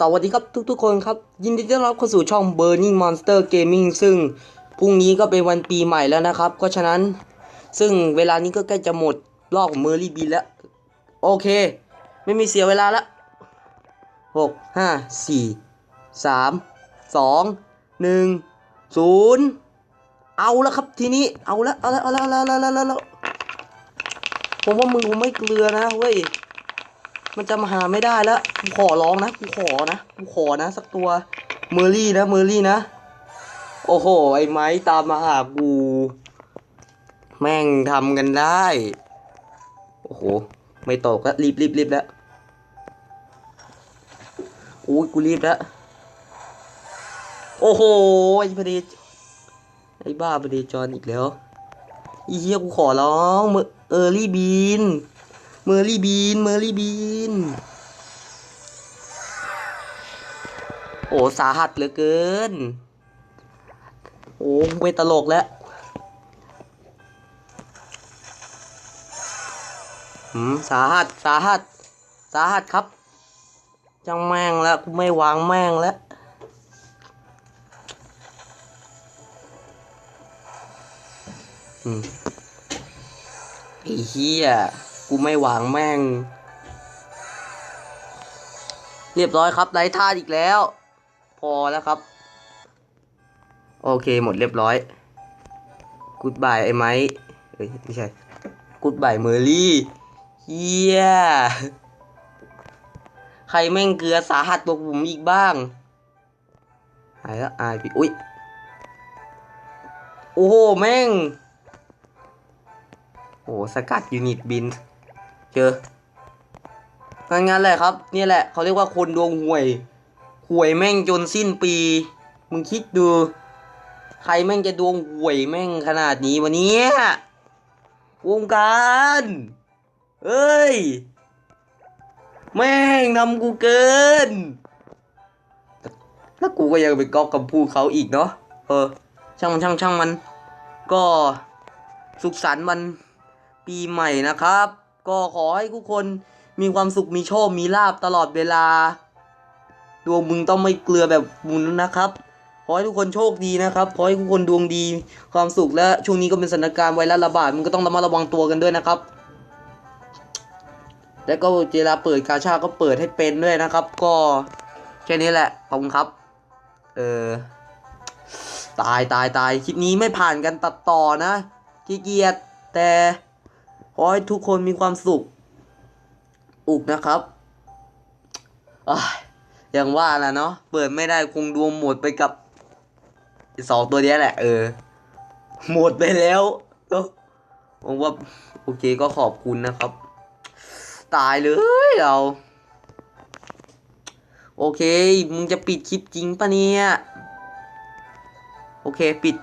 สวัสดีครับทุกๆคนครับ ยินดีต้อนรับเข้าสู่ช่อง Burning Monster Gaming ซึ่งพรุ่งนี้ก็เป็นวันปีใหม่แล้วนะครับเพราะฉะนั้นซึ่งเวลานี้ก็ใกล้จะหมดรอบเมอร์รี่บีแล้ว โอเค ไม่มีเสียเวลาละหกห้าสี่สามสองหนึ่งศูนย์เอาแล้วครับทีนี้เอาละเอาละเอาละเอาละเอาละเอาละเอาละผมว่ามึงคงไม่เกลือนะเว้ย มันจะมาหาไม่ได้แล้วกูขอร้องนะกูขอนะกูขอนะสักตัวเมอร์รี่นะเมอร์รี่นะ โอ้โห ไอ้ไม้ตามมาหากูแม่งทำกันได้ โอ้โห ไม่ตกแล้วรีบรีบรีบแล้วโอ้ยกูรีบแล้ว โอ้โห ไอ้พอดีไอ้บ้าพอดีจอนอีกแล้วอีเหี้ยกูขอร้องเมอเออรี่บีน เมอร์รี่บีน เมอร์รี่บีน โอ้สาหัสเหลือเกิน โอ้ไม่ตลกแล้วหืมสาหัสสาหัสสาหัสครับ จังแม่งแล้วกูไม่วางแม่งแล้วอืมไอ้เหี้ย กูไม่หวังแม่ง เรียบร้อยครับไร้ท่าอีกแล้ว พอแล้วครับ โอเคหมดเรียบร้อยกูดบายไอ้ไม้เอ้ยไม่ใช่กูดบายเมอรี่เฮียใครแม่งเกลือสาหัสตัวผมอีกบ้าง หายแล้วอายพี่อุ้ย โอ้โห แม่ง โอ้สกัดยูนิตบิน เจองั้นแหละครับ นี่แหละเขาเรียกว่าคนดวงห่วยห่วยแม่งจนสิ้นปี มึงคิดดู ใครแม่งจะดวงห่วยแม่งขนาดนี้วันนี้วงการเอ้ย แม่งทำกูเกิน แล้วกูก็ยังไปก๊อปคำพูเขาอีกเนาะ เออ ช่างมันช่างช่างมัน ก็สุขสันต์วันปีใหม่นะครับ ก็ขอให้ทุกคนมีความสุขมีโชคมีลาบตลอดเวลา ดวงมึงต้องไม่เกลือแบบมุนนะครับ ขอให้ทุกคนโชคดีนะครับ ขอให้ทุกคนดวงดี ความสุขและช่วงนี้ก็เป็นสถานการณ์ไวรัสระบาดมึงก็ต้องระมัดระวังตัวกันด้วยนะครับ แล้วก็เวลาเปิดกาชาก็เปิดให้เป็นด้วยนะครับ ก็แค่นี้แหละขอบคุณครับ เออตายตายตายคลิปนี้ไม่ผ่านกันตัดต่อนะขี้เกียจแต่ ขอให้ทุกคนมีความสุข อุกนะครับอย่างว่าแหละเนาะ เปิดไม่ได้คงดวงหมดไปกับสองตัวนี้แหละ เออ หมดไปแล้วเนอะผมว่า โอเคก็ขอบคุณนะครับ ตายเลยเรา โอเค มึงจะปิดคลิปจริงปะเนี่ย โอเคปิด